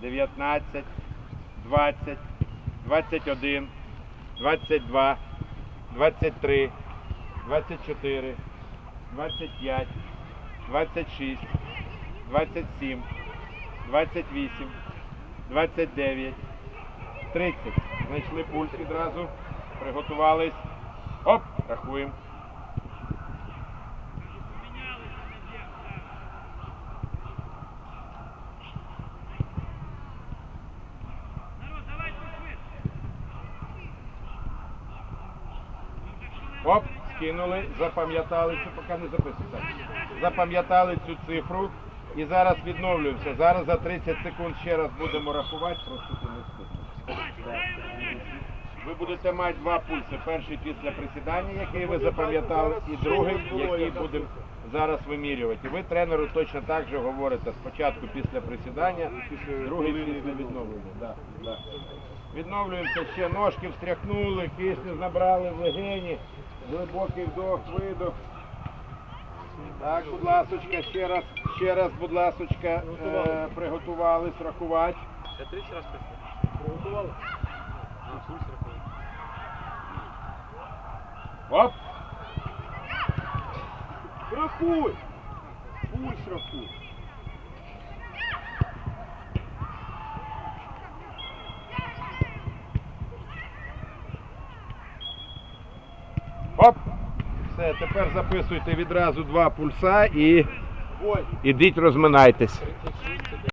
19, 20, 21, 22, 23, 24, 25, 26, 27, 28, 29, 30. Знайшли пульс відразу. Приготувались. Оп, рахуємо. Оп, скинули, запам'ятали цю, поки не записуйте. Запам'ятали цю цифру і зараз відновлюємося. Зараз за 30 секунд ще раз будемо рахувати, просто не встигнеш. Будете мати два пульси. Перший після присідання, який ви запам'ятали, і другий, який будемо зараз вимірювати. І ви тренеру точно так же говорите спочатку після присідання, другий після відновлення. Да, да. Відновлюємося ще ножки встряхнули, кисню набрали в легені, глибокий вдох, видох. Так, будь ласочка, ще раз, ще раз, будь ласочка, е, приготувались рахувати. Я 30 раз. Приготували? Оп! Рахуй! Пульс рахуй. Оп! Все, тепер записуйте відразу два пульса і ідіть розминайтесь. 36,